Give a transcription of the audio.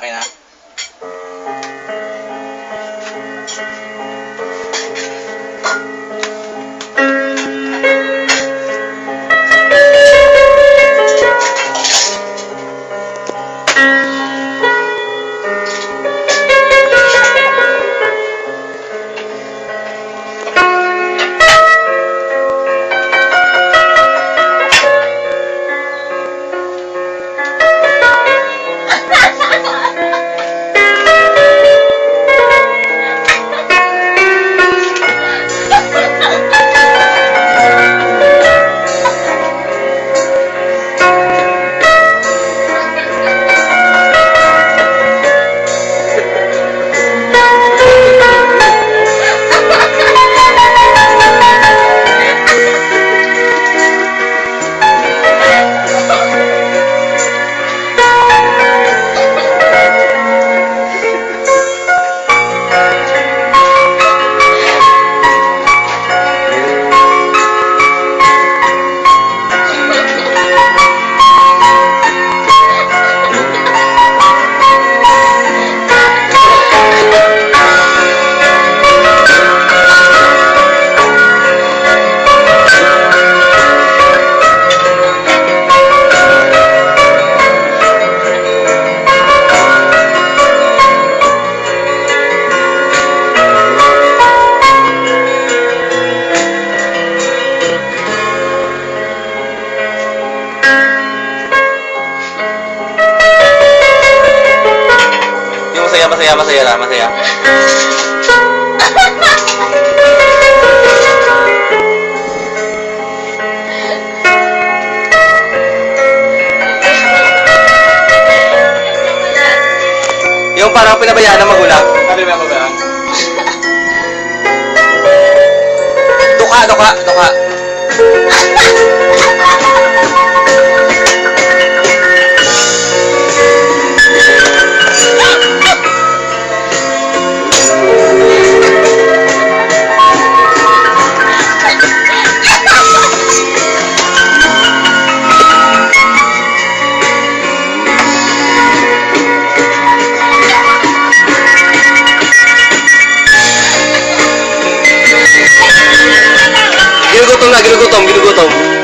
Okay na? Yung masaya, masaya, masaya lang, masaya. Yung parang pinabayaan ng magulang. Ano yung magulang? lagi lu gue tom gitu gue tom